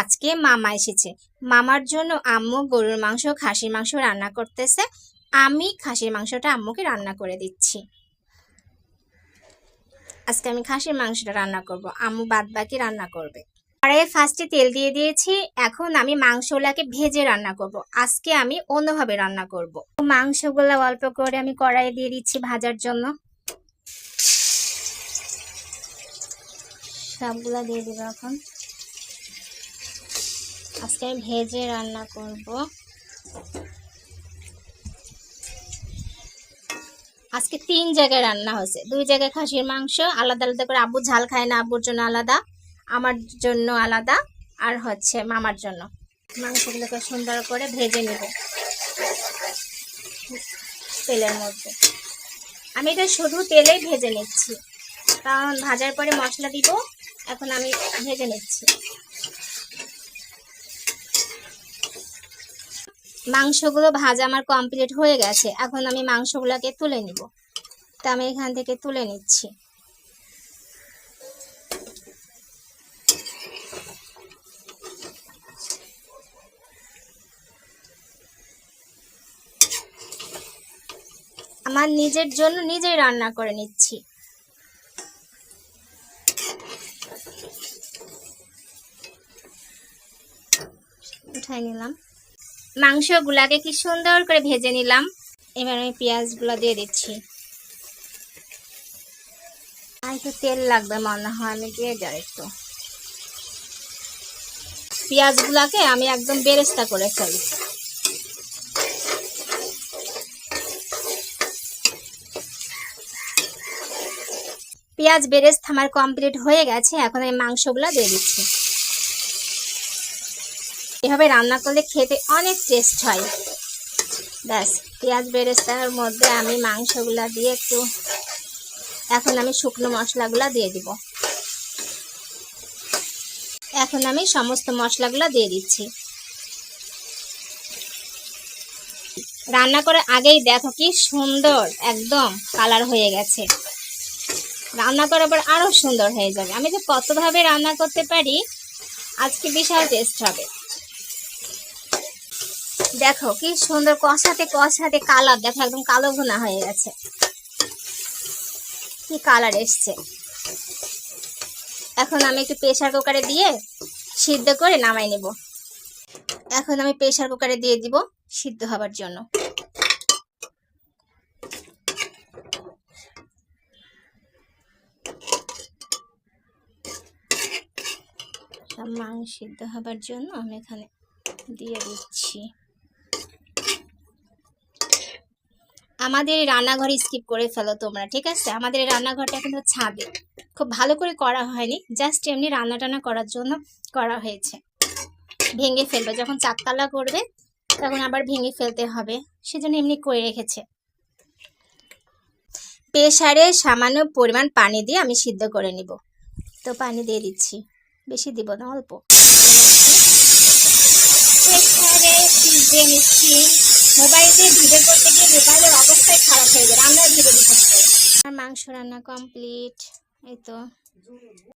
আজকে মামা এসেছে। মামার জন্য আম্মু গরুর মাংস, খাসির মাংস রান্না করতেছে। আমি খাসির মাংসটা আম্মুকে রান্না করে দিচ্ছি। আজকে আমি খাসির মাংসটা রান্না করব। আম্মু বাদ বাকি রান্না করবে। কড়াইয়ে ফার্স্টে তেল দিয়ে দিয়েছি। এখন আমি মাংসগুলাকে ভেজে রান্না করব। আজকে আমি অন্যভাবে রান্না করব। মাংসগুলো অল্প করে আমি কড়াইয়ে দিয়ে দিচ্ছি ভাজার জন্য। সবগুলা দিয়ে দিব এখন। আজকে আমি ভেজে রান্না করব। আজকে তিন জায়গায় রান্না হয়েছে। দুই জায়গায় খাসির মাংস, আলাদা আলাদা করে আব্বু ঝাল খায় না, আব্বুর জন্য আলাদা, আমার জন্য আলাদা, আর হচ্ছে মামার জন্য। মাংসগুলোকে সুন্দর করে ভেজে নেব তেলের মধ্যে। আমি এটা শুধু তেলেই ভেজে নিচ্ছি। কারণ ভাজার পরে মশলা দিব, এখন আমি ভেজে নিচ্ছি। মাংসগুলো ভাজা আমার কমপ্লিট হয়ে গেছে। এখন আমি মাংসগুলোকে তুলে নিব। তা আমি এখান থেকে তুলে নিচ্ছি। আমার নিজের জন্য নিজেই রান্না করে নিচ্ছি। উঠাই নিলাম। মাংসগুলাকে কি সুন্দর করে ভেজে নিলাম। এবার আমি পেঁয়াজগুলো দিয়ে দিচ্ছি। আর একটু তেল লাগবে মনে হয়, আমি দিয়ে যাই একটু। পেঁয়াজগুলাকে আমি একদম বেরেস্তা করে ফেলি। পেঁয়াজ বেরেস্তা আমার কমপ্লিট হয়ে গেছে, এখন আমি মাংসগুলো দিয়ে দিচ্ছি। এভাবে রান্না করলে খেতে অনেক টেস্ট হয়। ব্যাস, পেঁয়াজ বেরেস্তার মধ্যে আমি মাংসগুলো দিয়ে একটু, এখন আমি শুকনো মশলাগুলো দিয়ে দিব। এখন আমি সমস্ত মশলাগুলো দিয়ে দিচ্ছি। রান্না করে আগেই দেখো কি সুন্দর, একদম কালার হয়ে গেছে। রান্না করার পর আরও সুন্দর হয়ে যাবে। আমি যে কতভাবে রান্না করতে পারি, আজকে বিশাল টেস্ট হবে। দেখো, কি সুন্দর কষাতে কষাতে কালার, দেখো একদম কালো ভুনা হয়ে গেছে। কি কালার এসছে। এখন আমি একটু প্রেশার কুকারে দিয়ে সিদ্ধ করে নামাই নেব। এখন আমি প্রেশার কুকারে দিয়ে দিব সিদ্ধ হবার জন্য। মাংস সিদ্ধ হবার জন্য আমি এখানে দিয়ে দিচ্ছি। আমাদের রান্নাঘরে স্কিপ করে ফেলো তোমরা, ঠিক আছে? আমাদের রান্নাঘরটা কিন্তু ছাদে। খুব ভালো করে করা হয়নি জাস্ট এমনি রান্না টান্না করার জন্য করা হয়েছে। ভেঙে ফেলবে, যখন চাকতালা করবে, তখন আবার ভেঙে ফেলতে হবে, সেজন্য এমনি করে রেখেছে। প্রেসারে সামান্য পরিমাণ পানি দিয়ে আমি সিদ্ধ করে নিব। তো পানি দিয়ে দিচ্ছি, বেশি দিব না, অল্প। সিদ্ধে নিচ্ছি, মোবাইল দিয়ে ভিডিও করতে গিয়ে মোবাইলের অবস্থাই খারাপ হয়ে যায় রান্নার ভিডিও দিতে হবে আমার মাংস রান্না কমপ্লিট এই তো।